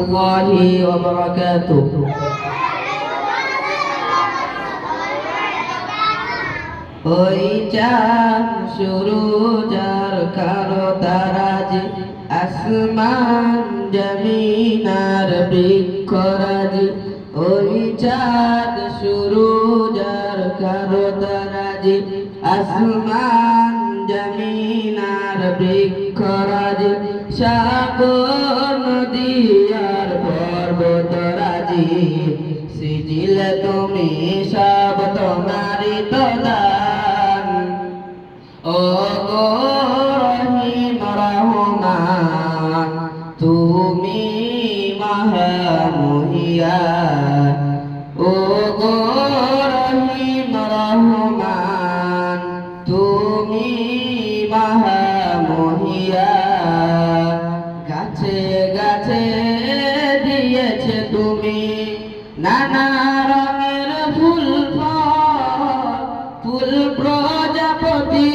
الله وبركاته ওই চাঁদ শুরু যার কালো তারাজ আসমান জমিনার বৃক্ষরাজ ওই চাঁদ শুরু যার কালো তারাজ আসমান জমিনার বৃক্ষরাজ সাগর নদী পর্বতরাজি সিজিল তুমি সব তোমারি তো দান ও গো তুমি মহামহিয়া ও গো রহিম রহমান, তুমি মহামহিয়া নানা রঙের ফুল ফল প্রজাপতি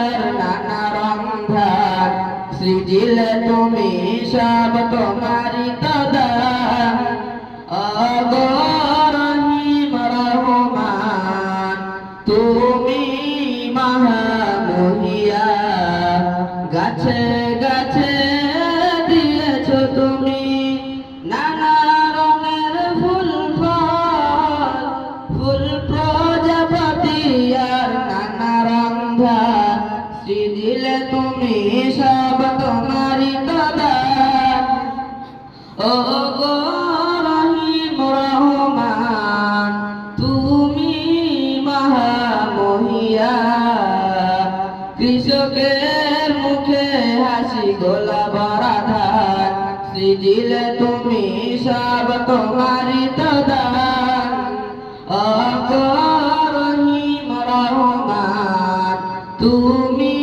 আর নানা রঙার সৃজিল তুমি সব তোমারি তদান অগরহিম রহমান, তুমি মহামহিয়া। গাছে গাছে দিয়েছ তুমি ফুল প্রজাপতি আর নানা রঙা দিলে তুমি সব তোমারি তদা ও গো রহিম রহমান, তুমি মহামহিয়া। কৃষকের মুখে হাসি গোলা ভরা ধান সৃজিলে তুমি সব তোমারি রহমান তুমি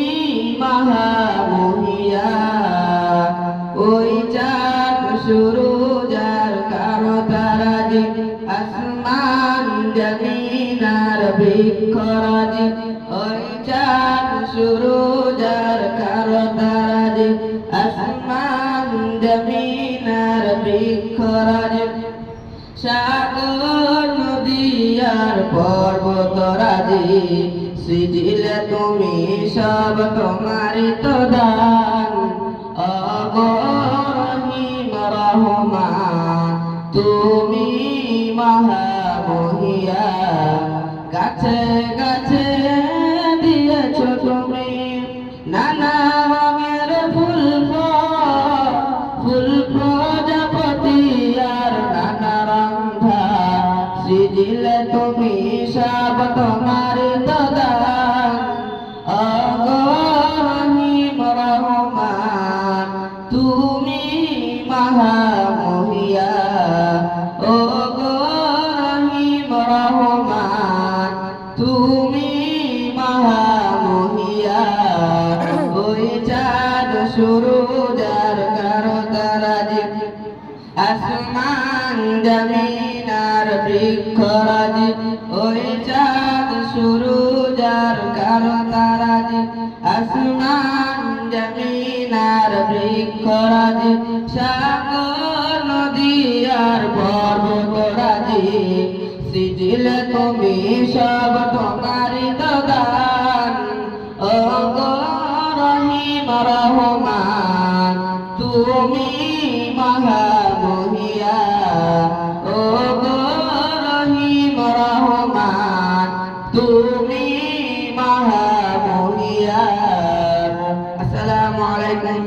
মহামহিয়া। ওই চাঁদ শুরু যার কারও তারাজি আসমান জমিনার বৃক্ষরাজি। ওই চাঁদ যার কারও তারাজি আসমান জমিনার বৃক্ষরাজি। সাগর নদী আর পর্বত রাজি। সৃজিলে তুমি সব তোমারি তো দান। অগরহিম রহমান, তুমি মহামহিয়া। গাছে গাছে সৃজিলে তুমি সব তোমার দাদান অগরহিম রহমান তুমি মহামহিয়া। গরহিম রহমান তুমি মহামহিয়া। ওই চাঁদ শুরু যার কারও তারাজি আসমান জমিনার বৃক্ষরাজি ওই চাঁদ শুরু যার কারও তারাজি, আসমান জমিনার বৃক্ষরাজি, সাগর, নদী আর পর্বতরাজি, সৃজিল তুমি সব তোমারি দান ও রহিম রহমান, তুমি ও